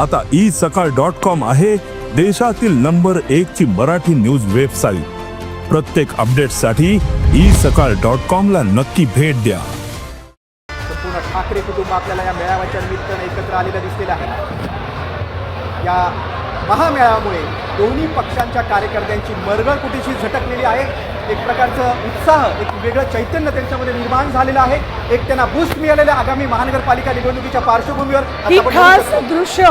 आता ई सकाळ dot com आहे देशातील नंबर एक ची मराठी न्यूज वेबसाईट. प्रत्येक अपडेटसाठी ई सकाळ डॉट कॉम ला नक्की भेट द्या. संपूर्ण ठाकरे कुटुंब आपल्याला या मेळाव्याच्या निमित्तानं एकत्र आलेलं दिसलेलं आहे. या महामेळाव्यामुळे दोन्ही पक्षांच्या कार्यकर्त्यांची मरगळ कुठेशी झटकलेली आहे? एक प्रकारचं उत्साह एक वेगळं चैतन्य त्यांच्यामध्ये निर्माण झालेलं आहे. एक त्यांना बूस्ट मिळालेलं आगामी महानगरपालिका निवडणुकीच्या पार्श्वभूमीवर. ही खास. दृश्य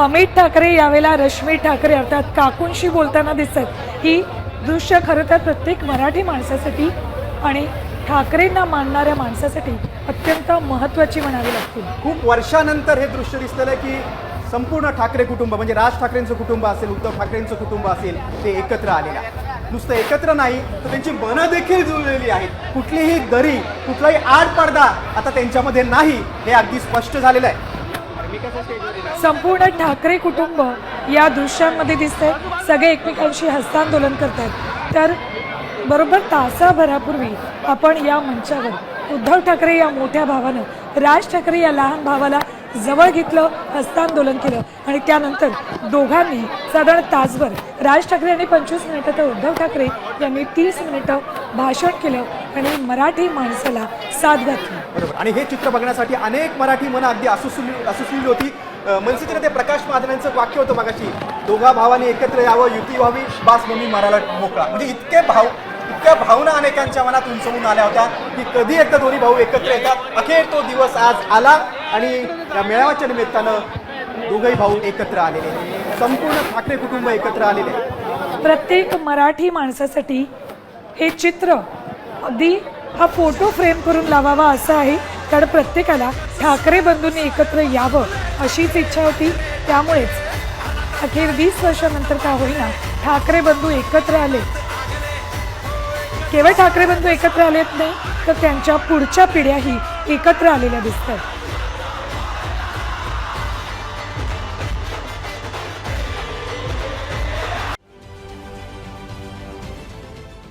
अमित ठाकरे यावेळेला रश्मी ठाकरे अर्थात काकूंशी बोलताना दिसत ही दृश्य खरं तर प्रत्येक मराठी माणसासाठी आणि ठाकरेंना मानणाऱ्या माणसासाठी अत्यंत महत्त्वाची म्हणावी लागतील खूप वर्षानंतर हे दृश्य दिसलेलं आहे की संपूर्ण ठाकरे कुटुंब म्हणजे राज ठाकरेंचं कुटुंब असेल उद्धव ठाकरेंचं कुटुंब असेल ते एकत्र आलेलं आहे नुसतं एकत्र नाही तर त्यांची मनं देखील जुळलेली आहेत. कुठलीही दरी कुठलाही आडपडदा आता त्यांच्यामध्ये नाही हे अगदी स्पष्ट झालेलं आहे. संपूर्ण ठाकरे कुटुंब या दृश्यांमध्ये दिसतंय. सगळे एकमेकांशी हस्तांदोलन करत आहेत तर बरोबर तासाभरापूर्वी आपण या मंचावर उद्धव ठाकरे या मोठ्या भावानं राज ठाकरे या लहान भावाला जवळ घेतलं हस्तांदोलन केलं आणि त्यानंतर दोघांनी साधारण तासभर राज ठाकरे यांनी पंचवीस मिनिटं तर उद्धव ठाकरे यांनी तीस मिनिटं भाषण केलं आणि मराठी माणसाला साथ घातली. बरोबर. आणि हे चित्र बघण्यासाठी अनेक मराठी मनं अगदी असुसुली असुसलेली होती. अं, मनसेचे ते प्रकाश महाजनांचं वाक्य होतं मागाशी. दोघा भावाने एकत्र यावं युती व्हावी बास मम्मी मराला मोकळा. म्हणजे इतके भाव इतक्या भावना अनेकांच्या मनात उंचवून आल्या होत्या की कधी एकदा दोन्ही भाऊ एकत्र येतात. अखेर तो दिवस आज आला. आणि या मेळाव्याच्या निमित्तानं दोघही भाऊ एकत्र आलेले संपूर्ण ठाकरे कुटुंब एकत्र आलेले प्रत्येक मराठी माणसासाठी हे चित्र अगदी हा फोटो फ्रेम करून लावावा असं आहे. कारण प्रत्येकाला ठाकरे बंधूंनी एकत्र यावं अशीच इच्छा होती. त्यामुळेच अखेर वीस वर्षानंतर का होईना ठाकरे बंधू एकत्र आले. केवळ ठाकरे बंधू एकत्र आलेत नाही तर त्यांच्या पुढच्या पिढ्याही एकत्र आलेल्या दिसतात.